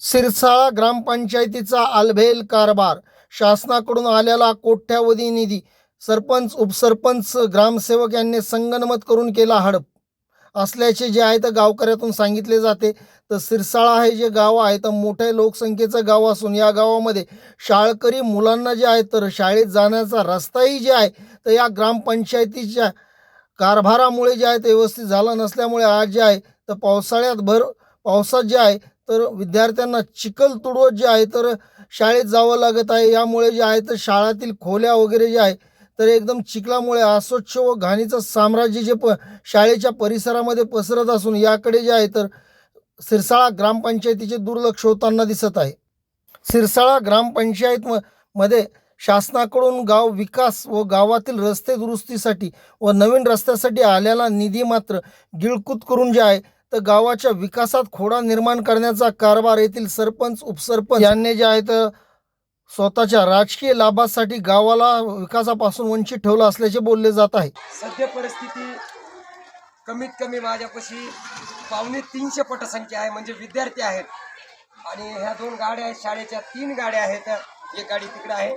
सिरसाळा ग्रामपंचायतीचा आलभेल कारभार. शासनाकडून आलेला कोट्यावधी निधी सरपंच उपसरपंच ग्रामसेवक यांनी संगनमत करून केला हडप. असल्याचे जे आहे तर गावकऱ्यातून सांगितले जाते. तर सिरसाळा हे जे गाव आहे तर मोठ्या लोकसंख्येचं गाव असून या गावामध्ये शाळकरी मुलांना जे आहे तर शाळेत जाण्याचा रस्ताही जे आहे तर या ग्रामपंचायतीच्या कारभारामुळे जे आहे ते व्यवस्थित झाला नसल्यामुळे आज जे आहे तर पावसाळ्यात भर पावसात जे आहे तर विद्यार्थ्यांना चिखल तुडवत जे आहे तर शाळेत जावं लागत आहे. यामुळे जे आहे तर शाळातील खोल्या वगैरे जे आहे तर एकदम चिखलामुळे अस्वच्छ व घाणीचं साम्राज्य जे प शाळेच्या परिसरामध्ये पसरत असून याकडे जे आहे तर सिरसाळा ग्रामपंचायतीचे दुर्लक्ष होताना दिसत आहे. सिरसाळा ग्रामपंचायत म मध्ये शासनाकडून गाव विकास व गावातील रस्ते दुरुस्तीसाठी व नवीन रस्त्यासाठी आलेला निधी मात्र गिळकूत करून जे आहे तर गावाच्या विकासात खोडा निर्माण करण्याचा कारभार येथील सरपंच उपसरपंच यांनी जे आहे तर स्वतःच्या राजकीय लाभासाठी गावाला विकासापासून वंचित ठेवलं असल्याचे बोलले जात आहे. सद्य परिस्थिती कमीत कमी माझ्यापाशी पावणे तीनशे पटसंख्या आहे म्हणजे विद्यार्थी आहेत. आणि ह्या दोन गाड्या आहेत शाळेच्या तीन गाड्या आहेत एक गाडी तिकडे आहे.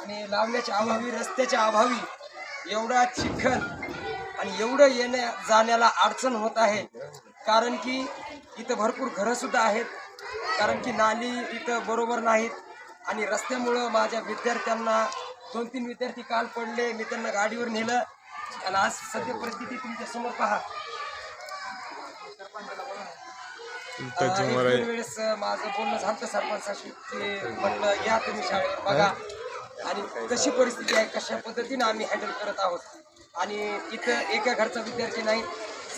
आणि लावण्याच्या अभावी रस्त्याच्या अभावी एवढा चिखल आणि एवढं येण्या जाण्याला अडचण होत आहे. कारण की इथं भरपूर घरं सुद्धा आहेत. कारण की नाली इथं बरोबर नाहीत. आणि रस्त्यामुळं माझ्या विद्यार्थ्यांना दोन तीन विद्यार्थी काल पडले. मी त्यांना गाडीवर नेलं. आणि आज सध्या परिस्थिती तुमच्यासमोर पहा. वेळेस माझं बोलणं झालं सरपंचाशी. ते म्हटलं या तुम्ही शाळेत बघा. आणि कशी परिस्थिती आहे कशा पद्धतीनं आम्ही हँडल करत आहोत? आणि इथं एका घरचा विद्यार्थी नाही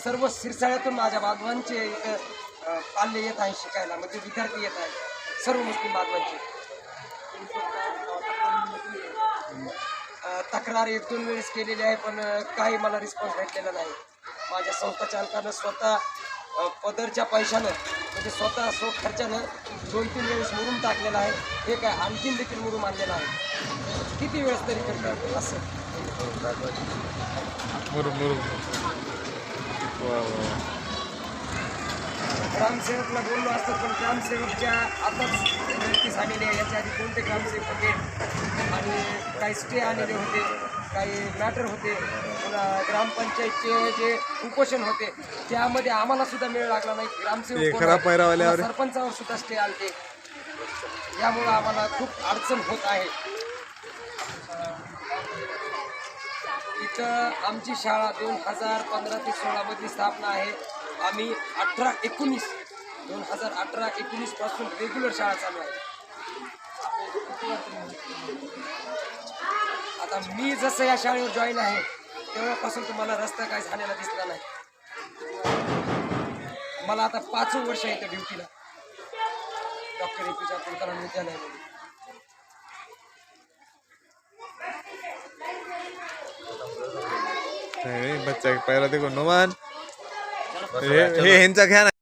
सर्व शिरसाळ्यातून माझ्या बांधवांचे इथं पाल्य येत आहे शिकायला. म्हणजे विद्यार्थी येत आहेत सर्व मुस्लिम बांधवांचे. तक्रार एक दोन वेळेस केलेली आहे पण काही मला रिस्पॉन्स भेटलेला नाही. माझ्या संस्था चालकानं स्वतः पदरच्या पैशानं म्हणजे स्वतः स्व खर्चानं दोन तीन वेळेस मुरून टाकलेला आहे हे काय आणखीन देखील मुरून आणलेलं आहे. किती वेळेस तरी करतात असं. मुरुम मुरुम. वा वा ग्रामसेवकला बोललो असतो पण ग्रामसेवकच्या आताच नियुक्ती झालेली आहे. याच्या आधी कोणते ग्रामसेवक होते? आणि काही स्टे आलेले होते? काही मॅटर होते? पुन्हा ग्रामपंचायतचे जे उपोषण होते त्यामध्ये आम्हाला सुद्धा मेळ लागला नाही. ग्रामसेवक सरपंचावर सुद्धा स्टे आलते. यामुळं आम्हाला खूप अडचण होत आहे. इथं आमची शाळा दोन हजार पंधरा ते सोळामधली स्थापना आहे. आम्ही अठरा एकोणीस दोन हजार अठरा एकोणीसपासून रेग्युलर शाळा चालू आहे. आता मी जसं या शाळेवर जॉईन आहे तेव्हापासून तुम्हाला रस्ता काय झालेला दिसला नाही. मला आता पाच वर्ष आहे त्या ड्युटीला. डॉक्टर ए पी जे अब्दुल कलाम विद्यालयामध्ये. बच्चा पहिला ते कोण नुमान हे हे ह्यांचा घ्या ना